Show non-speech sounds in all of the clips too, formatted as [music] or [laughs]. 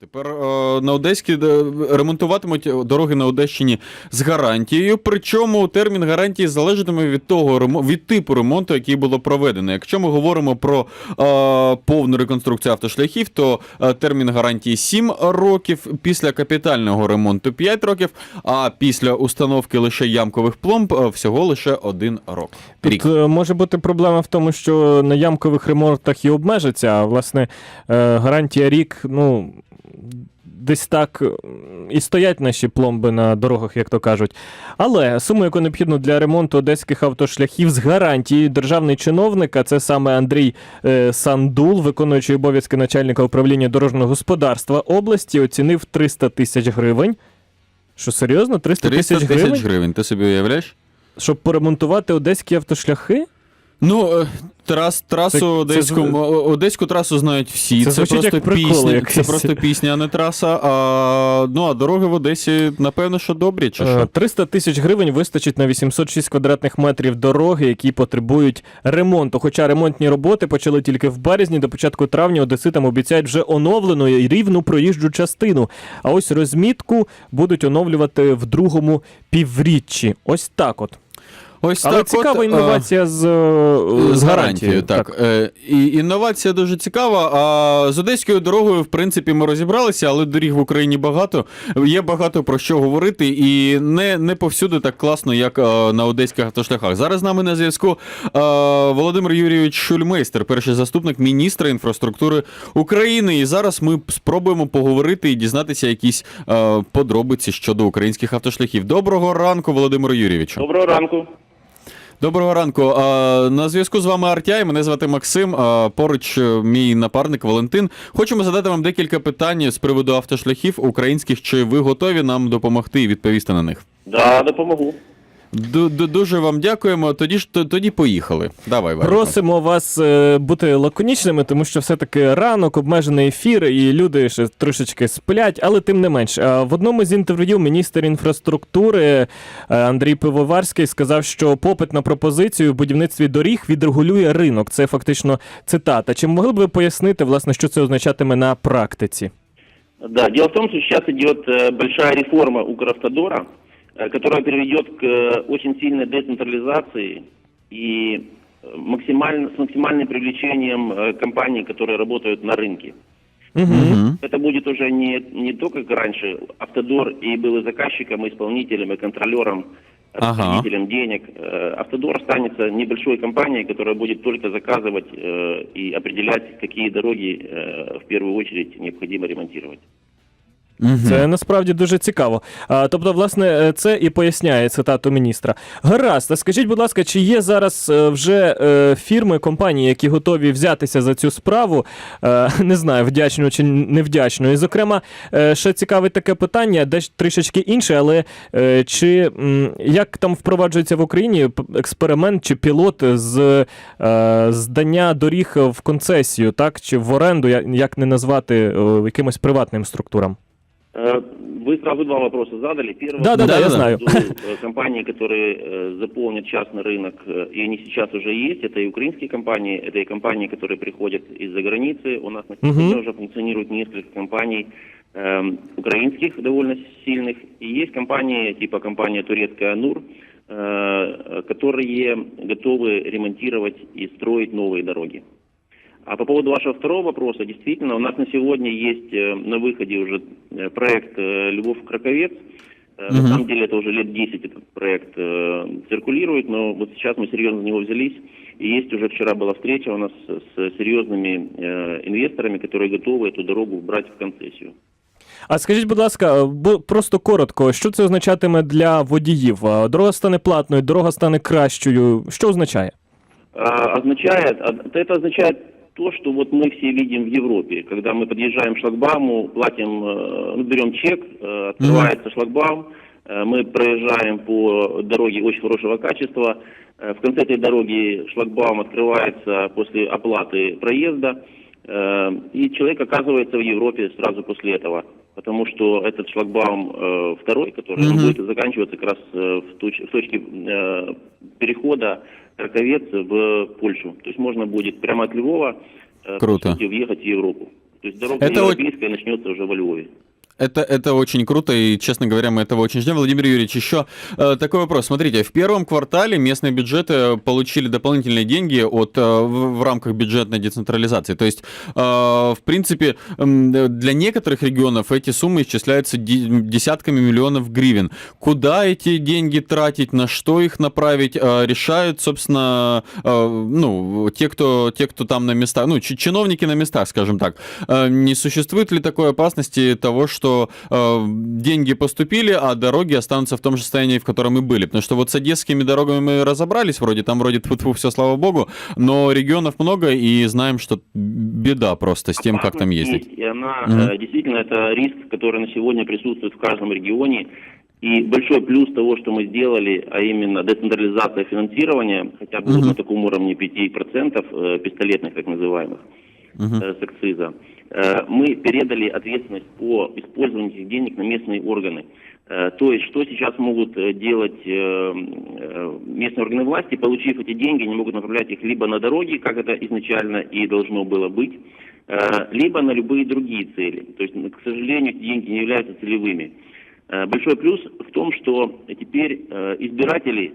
Тепер е, на Одеській е, ремонтуватимуть дороги на Одещині з гарантією. Причому термін гарантії залежатиме від того від типу ремонту, який було проведено. Якщо ми говоримо про е, повну реконструкцію автошляхів, то е, термін гарантії 7 років, після капітального ремонту 5 років, а після установки лише ямкових пломб е, всього лише 1 рок. Рік. Тут може бути проблема в тому, що на ямкових ремонтах і обмежиться, а власне гарантія рік, ну. Десь так і стоять наші пломби на дорогах, як то кажуть. Але суму, яку необхідно для ремонту одеських автошляхів з гарантією державний чиновник, а це саме Андрій е, Сандул, виконуючий обов'язки начальника управління дорожнього господарства області, оцінив 300 тисяч гривень. Що серйозно? 300 тисяч 300 тисяч тисяч гривень? гривень. Ти собі уявляєш? Щоб поремонтувати одеські автошляхи? Ну, е, трас, трасу Це- одеську, це м- о- одеську трасу знають всі. Це Це, звучить просто як прикол пісня. Це просто пісня, а не траса. А, ну а дороги в Одесі, напевно, що добрі, чи Е, що? 300 тисяч гривень вистачить на 806 квадратних метрів дороги, які потребують ремонту. Хоча ремонтні роботи почали тільки в березні, до початку травня одеситам обіцяють вже оновлену і рівну проїжджу частину. А ось розмітку будуть оновлювати в другому півріччі. Ось так от. Ось Але так цікава от, е, інновація з, е, З гарантією, так. Е, І інновація дуже цікава. А з одеською дорогою, в принципі, ми розібралися, але доріг в Україні багато. Є багато про що говорити, і не, не повсюди так класно, як на одеських автошляхах. Зараз з нами на зв'язку Володимир Юрійович Шульмейстер, перший заступник міністра інфраструктури України. І зараз ми спробуємо поговорити і дізнатися якісь подробиці щодо українських автошляхів. Доброго ранку, Володимиру Юрійовичу. Доброго ранку. Доброго ранку. На зв'язку з вами Артяй. Мене звати Максим. Поруч е, мій напарник Валентин. Хочемо задати вам декілька питань з приводу автошляхів українських. Чи ви готові нам допомогти і відповісти на них? Да, допомогу. Ду- ду- Дуже вам дякуємо. Тоді ж т- тоді поїхали. Давай, Валентин. Просимо вас е, бути лаконічними, тому що все-таки ранок, обмежений ефір, і люди ще трошечки сплять, але тим не менш. Е, В одному з інтерв'ю міністр інфраструктури е, Андрій Пивоварський сказав, що попит на пропозицію в будівництві доріг відрегулює ринок. Це фактично цитата. Чи могли б ви пояснити, власне, що це означатиме на практиці? Да, дело в том, что сейчас идет э, большая реформа Укравтодора, которая приведет к э, очень сильной децентрализации и э, максимально, с максимальным привлечением э, компаний, которые работают на рынке. Угу. Это будет уже не, не то, как раньше, Автодор и был и заказчиком, и исполнителем, и контролером, Ага. распределителем денег. Э, Автодор останется небольшой компанией, которая будет только заказывать э, и определять, какие дороги э, в первую очередь необходимо ремонтировать. Мгм. Це насправді дуже цікаво. А, тобто, власне, е, це і поясняє цитату міністра. Гаразд, а скажіть, будь ласка, чи є зараз е, вже е, фірми, компанії, які готові взятися за цю справу? Е, не знаю, вдячно чи невдячно. І, зокрема, е, ще цікаве таке питання, дещо трішечки інше, але е, чи м, як там впроваджується в Україні експеримент чи пілот з е, здання доріг в концесію, так чи в оренду, як не назвати е, якимось приватним структурам? Э, Вы сразу два вопроса задали. Первый Да, да, да, по я знаю. поводу, э, [laughs] компаний, которые э, заполнят частный рынок, э, и они сейчас уже есть. Это и украинские компании, это и компании, которые приходят из-за границы. У нас на Мгм. сегодня уже функционирует несколько компаний эм, украинских довольно сильных. И есть компании, типа компания турецкая «Нур», э, которые готовы ремонтировать и строить новые дороги. А по поводу вашего второго вопроса, действительно, у нас на сегодня есть э, на выходе уже э, проект э, Львов-Краковец. Э, Мгм. На самом деле это уже лет 10 этот проект э, циркулирует, но вот сейчас мы серьезно за него взялись. И есть уже вчера была встреча у нас с серьезными э, инвесторами, которые готовы эту дорогу брать в концессию. А скажіть, будь ласка, бо- просто коротко, що це означатиме для водіїв? А, Дорога стане платною, дорога стане кращою. Що означає? А, означает, а, это означает то, что вот мы все видим в Европе, когда мы подъезжаем к шлагбауму, платим, э, ну, берем чек, э, открывается шлагбаум, э, мы проезжаем по дороге очень хорошего качества, в конце этой дороги шлагбаум открывается после оплаты проезда, и человек оказывается в Европе сразу после этого. Потому что этот шлагбаум второй, который Мгм. будет заканчиваться как раз в, точ- в точке перехода Краковец в Польшу. То есть можно будет прямо от Львова э, по Круто. сути, въехать в Европу. То есть дорога Это вот- европейская начнется уже во Львове. Это, это очень круто, и, честно говоря, мы этого очень ждем. Владимир Юрьевич, еще э, такой вопрос. Смотрите, в первом квартале местные бюджеты получили дополнительные деньги от, э, в, в рамках бюджетной децентрализации. То есть, э, в принципе, м, для некоторых регионов эти суммы исчисляются десятками миллионов гривен. Куда эти деньги тратить, на что их направить, э, решают, собственно, э, ну, те, кто, те, кто там на местах, ну, чи- чиновники на местах, скажем так. Э, Не существует ли такой опасности того, что э, деньги поступили, а дороги останутся в том же состоянии, в котором и были? Потому что вот с одесскими дорогами мы разобрались, вроде там вроде тьфу все, слава богу, но регионов много, и знаем, что беда просто с тем, как там ездить. И она, э, действительно, это риск, который на сегодня присутствует в каждом регионе. И большой плюс того, что мы сделали, а именно децентрализация финансирования, хотя бы вот Мгм. на таком уровне 5% э, пистолетных, так называемых, Мгм. э, с акциза, мы передали ответственность по использованию этих денег на местные органы. Э, То есть, что сейчас могут э, делать э, э, местные органы власти, получив эти деньги, они могут направлять их либо на дороги, как это изначально и должно было быть, э, либо на любые другие цели. То есть, к сожалению, эти деньги не являются целевыми. Э, Большой плюс в том, что теперь э, избиратели э,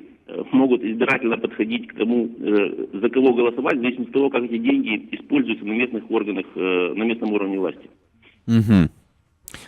могут избирательно подходить к тому, э, за кого голосовать, в зависимости от того, как эти деньги используются на местных органах, э, на местном уровне власти. Мгм.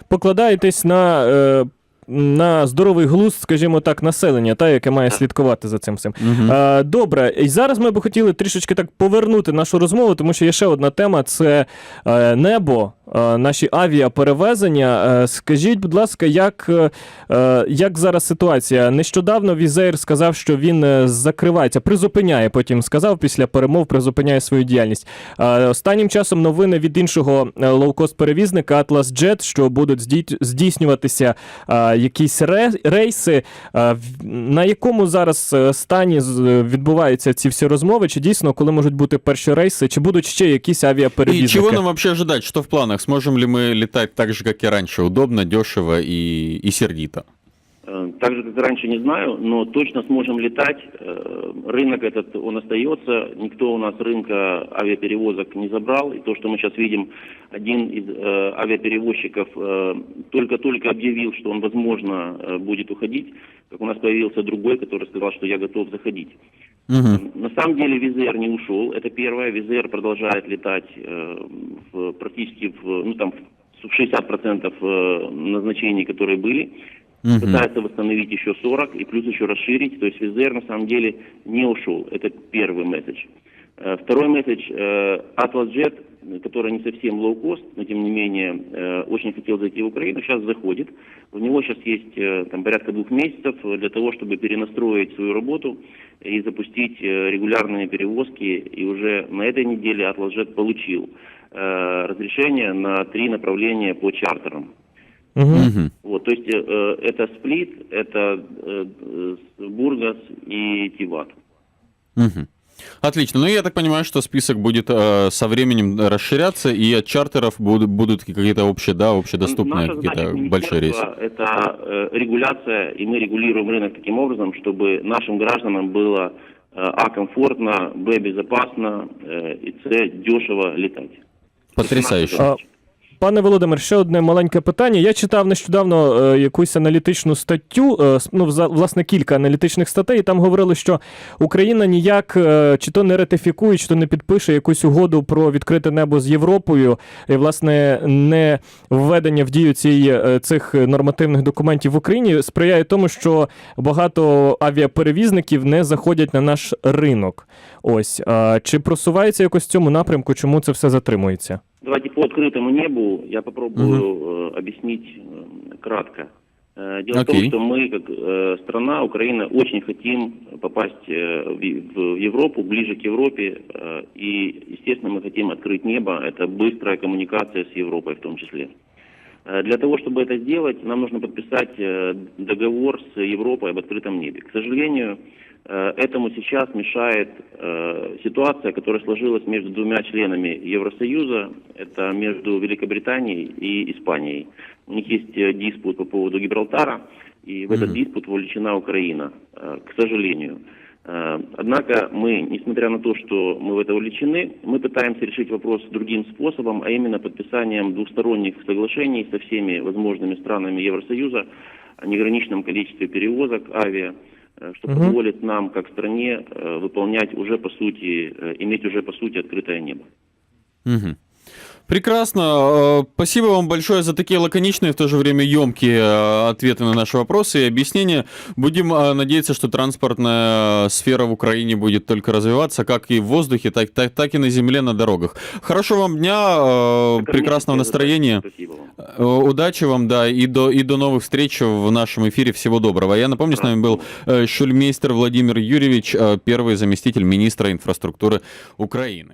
Покладаєтесь на, е, на здоровий глузд, скажімо так, населення, та, яке має слідкувати за цим всім. Мгм. Е, добре, і зараз ми б хотіли трішечки так повернути нашу розмову, тому що є ще одна тема: це е, небо, е, наші авіаперевезення. Е, скажіть, будь ласка, як, е, е, як зараз ситуація? Нещодавно Візейр сказав, що він е, закривається, призупиняє. Потім сказав після перемов, призупиняє свою діяльність. Е, останнім часом новини від іншого е, лоукост-перевізника Atlas Jet, що будуть здійснюватися е, якісь рейси. Е, на якому зараз е, стані відбуваються ці всі розмови? Чи дійсно, коли можуть бути перші рейси, чи будуть ще якісь авіаперевізники? чего нам вообще ожидать? Что в планах? Сможем ли мы летать так же, как и раньше? Удобно, дешево и, и сердито? Э, Так же, как и раньше, не знаю, но точно сможем летать. Э, Рынок этот, он остается. Никто у нас рынка авиаперевозок не забрал. И то, что мы сейчас видим, один из э, авиаперевозчиков э, только-только объявил, что он, возможно, э, будет уходить. Как у нас появился другой, который сказал, что я готов заходить. Мгм. На самом деле Визер не ушел, это первое. Визер продолжает летать э, в, практически в, ну, там, в 60% э, назначений, которые были. Мгм. Пытается восстановить еще 40 и плюс еще расширить. То есть Визер на самом деле не ушел. Это первый месседж. Э, Второй месседж. э, Atlas Jet, который не совсем лоу-кост, но тем не менее очень хотел зайти в Украину, сейчас заходит. У него сейчас есть там, порядка двух месяцев для того, чтобы перенастроить свою работу и запустить регулярные перевозки. И уже на этой неделе Atlas Jet получил разрешение на три направления по чартерам. Мгм. Мгм. Вот, то есть э, э, это Сплит, это э, э, Бургас и Тиват. Мгм. Отлично. Ну, я так понимаю, что список будет э, со временем расширяться, и от чартеров будут, будут какие-то общие, да, общедоступные Наша какие-то как большие рейсы. это э, регуляция, и мы регулируем рынок таким образом, чтобы нашим гражданам было э, а комфортно, б безопасно э, и с дешево летать. Потрясающе. Пане Володимир, ще одне маленьке питання. Я читав нещодавно е, якусь аналітичну статтю, е, ну, власне, кілька аналітичних статей, і там говорили, що Україна ніяк е, чи то не ратифікує, чи то не підпише якусь угоду про відкрите небо з Європою, і, власне, не введення в дію цієї, е, цих нормативних документів в Україні сприяє тому, що багато авіаперевізників не заходять на наш ринок. Ось. А чи просувається якось в цьому напрямку, чому це все затримується? Давайте по открытому небу я попробую э, объяснить э, кратко. Э, Дело в Окей. том, что мы, как страна, Украина, очень хотим попасть в в Европу, ближе к Европе. И, естественно, мы хотим открыть небо. Это быстрая коммуникация с Европой в том числе. Для того, чтобы это сделать, нам нужно подписать договор с Европой об открытом небе. К сожалению, этому сейчас мешает э, ситуация, которая сложилась между двумя членами Евросоюза. Это между Великобританией и Испанией. У них есть э, диспут по поводу Гибралтара, и в этот диспут вовлечена Украина, э, к сожалению. Э, Однако мы, несмотря на то, что мы в это увлечены, мы пытаемся решить вопрос другим способом, а именно подписанием двусторонних соглашений со всеми возможными странами Евросоюза о неграничном количестве перевозок авиа, э, что Мгм. позволит нам, как стране, э, выполнять уже по сути, э, иметь уже по сути открытое небо. Мгм. Прекрасно. Э, Спасибо вам большое за такие лаконичные, в то же время емкие э, ответы на наши вопросы и объяснения. Будем э, надеяться, что транспортная сфера в Украине будет только развиваться, как и в воздухе, так, так, так и на земле, на дорогах. Хорошего вам дня, Так, прекрасного настроения. Спасибо вам. Удачи вам, да, и до, и до новых встреч в нашем эфире. Всего доброго. Я напомню, с нами был шульмейстер Владимир Юрьевич, первый заместитель министра инфраструктуры Украины.